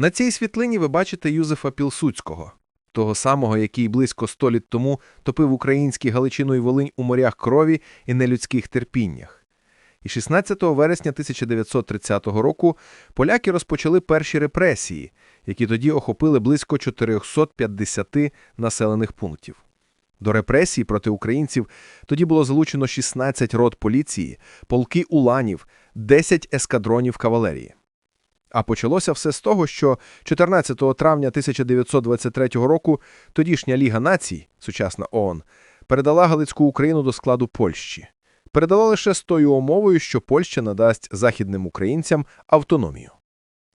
На цій світлині ви бачите Юзефа Пілсуцького, того самого, який близько сто літ тому топив українські Галичину і Волинь у морях крові і нелюдських терпіннях. І 16 вересня 1930 року поляки розпочали перші репресії, які тоді охопили близько 450 населених пунктів. До репресій проти українців тоді було залучено 16 рот поліції, полки уланів, 10 ескадронів кавалерії. А почалося все з того, що 14 травня 1923 року тодішня Ліга націй, сучасна ООН, передала Галицьку Україну до складу Польщі. Передала лише з тою умовою, що Польща надасть західним українцям автономію.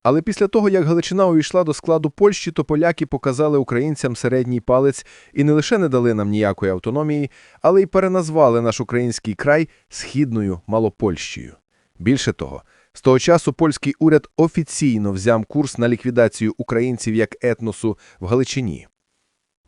Але після того, як Галичина увійшла до складу Польщі, то поляки показали українцям середній палець і не лише не дали нам ніякої автономії, але й переназвали наш український край Східною Малопольщею. Більше того, з того часу польський уряд офіційно взяв курс на ліквідацію українців як етносу в Галичині.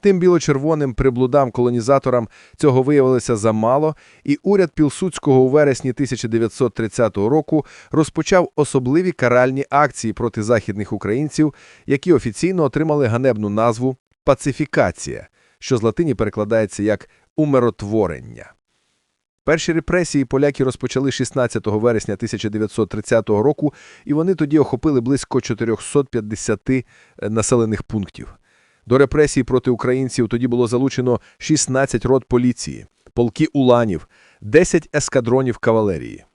Тим біло-червоним приблудам-колонізаторам цього виявилося замало, і уряд Пілсудського у вересні 1930 року розпочав особливі каральні акції проти західних українців, які офіційно отримали ганебну назву «пацифікація», що з латині перекладається як «умиротворення». Перші репресії поляки розпочали 16 вересня 1930 року, і вони тоді охопили близько 450 населених пунктів. До репресій проти українців тоді було залучено 16 рот поліції, полки уланів, 10 ескадронів кавалерії.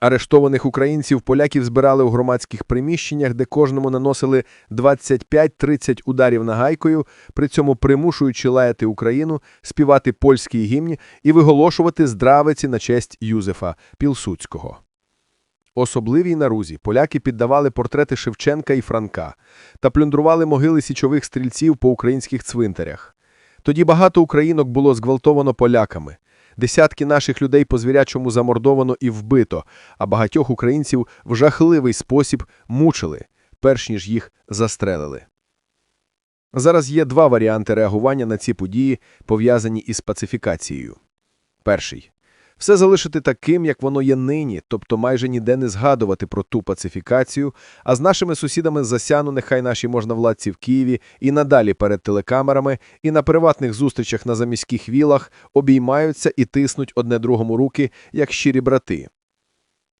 Арештованих українців поляків збирали у громадських приміщеннях, де кожному наносили 25-30 ударів нагайкою, при цьому примушуючи лаяти Україну, співати польський гімн і виголошувати здравиці на честь Юзефа Пілсуцького. Особливій нарузі поляки піддавали портрети Шевченка і Франка та плюндрували могили січових стрільців по українських цвинтарях. Тоді багато українок було зґвалтовано поляками. Десятки наших людей по звірячому замордовано і вбито, а багатьох українців в жахливий спосіб мучили, перш ніж їх застрелили. Зараз є два варіанти реагування на ці події, пов'язані із пацифікацією. Перший все залишити таким, як воно є нині, тобто майже ніде не згадувати про ту пацифікацію, а з нашими сусідами засяну нехай наші можновладці в Києві і надалі перед телекамерами, і на приватних зустрічах на заміських вілах обіймаються і тиснуть одне другому руки, як щирі брати.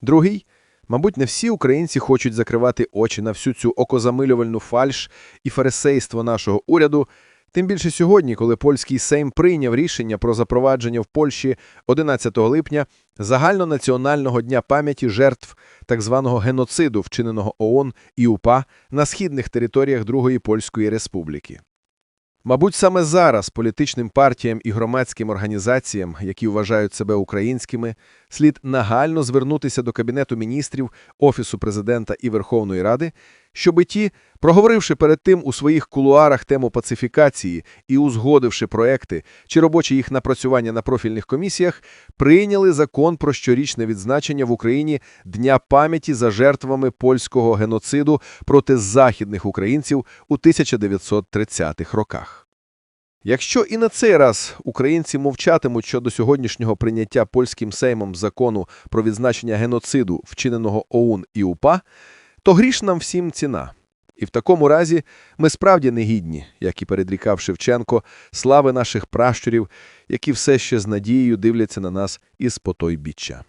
Другий Мабуть, не всі українці хочуть закривати очі на всю цю окозамилювальну фальш і фарисейство нашого уряду, Тим більше сьогодні, коли польський Сейм прийняв рішення про запровадження в Польщі 11 липня загальнонаціонального дня пам'яті жертв так званого геноциду, вчиненого ООН і УПА на східних територіях Другої Польської Республіки. Мабуть, саме зараз політичним партіям і громадським організаціям, які вважають себе українськими, слід нагально звернутися до Кабінету міністрів, Офісу президента і Верховної Ради, щоби ті, проговоривши перед тим у своїх кулуарах тему пацифікації і узгодивши проекти чи робочі їх напрацювання на профільних комісіях, прийняли закон про щорічне відзначення в Україні Дня пам'яті за жертвами польського геноциду проти західних українців у 1930-х роках. Якщо і на цей раз українці мовчатимуть щодо сьогоднішнього прийняття польським сеймом закону про відзначення геноциду, вчиненого ОУН і УПА, то гріш нам всім ціна. І в такому разі ми справді негідні, як і передрікав Шевченко, слави наших пращурів, які все ще з надією дивляться на нас із потойбіччя.